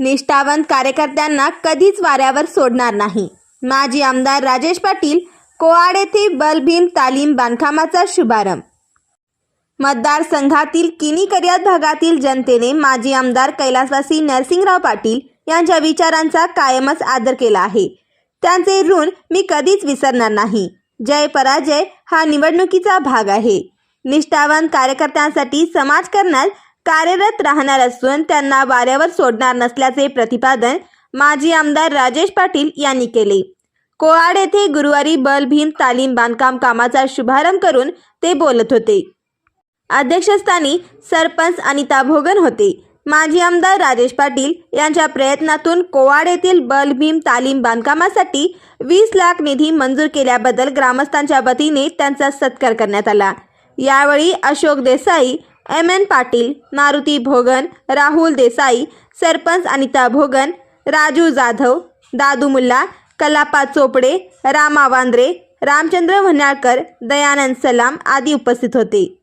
निष्ठावंत कार्यकर्त्यांना कधीच वाऱ्यावर सोडणार नाही. माजी आमदार राजेश पाटील कोआड येथे बलभीम तालीम बांधकामाचा शुभारंभ. मतदारसंघातील किनी करियात भागातील जनतेने माजी आमदार कैलासवासी नरसिंगराव पाटील यांच्या विचारांचा कायमच आदर केला आहे. त्यांचे ऋण मी कधीच विसरणार नाही. जय पराजय हा निवडणुकीचा भाग आहे. निष्ठावान कार्यकर्त्यांसाठी समाजकारणात कार्यरत राहणार असून त्यांना वाऱ्यावर सोडणार नसल्याचे प्रतिपादन माजी आमदार राजेश पाटील यांनी केले. कोआड येथे गुरुवारी बलभीम तालीम बांधकाम कामाचा शुभारंभ करून ते बोलत होते. अध्यक्षस्थानी सरपंच अनिता भोगन होते. माजी आमदार राजेश पाटील यांच्या प्रयत्नातून कोवाड येथील बलभीम तालीम बांधकामासाठी वीस लाख निधी मंजूर केल्याबद्दल ग्रामस्थांच्या वतीने त्यांचा सत्कार करण्यात आला. यावेळी अशोक देसाई एम एन पाटील मारुती भोगन राहुल देसाई सरपंच अनिता भोगन राजू जाधव दादू मुल्ला कलापा चोपडे रामा वांद्रे रामचंद्र व्हन्याळकर दयानंद सलाम आदी उपस्थित होते.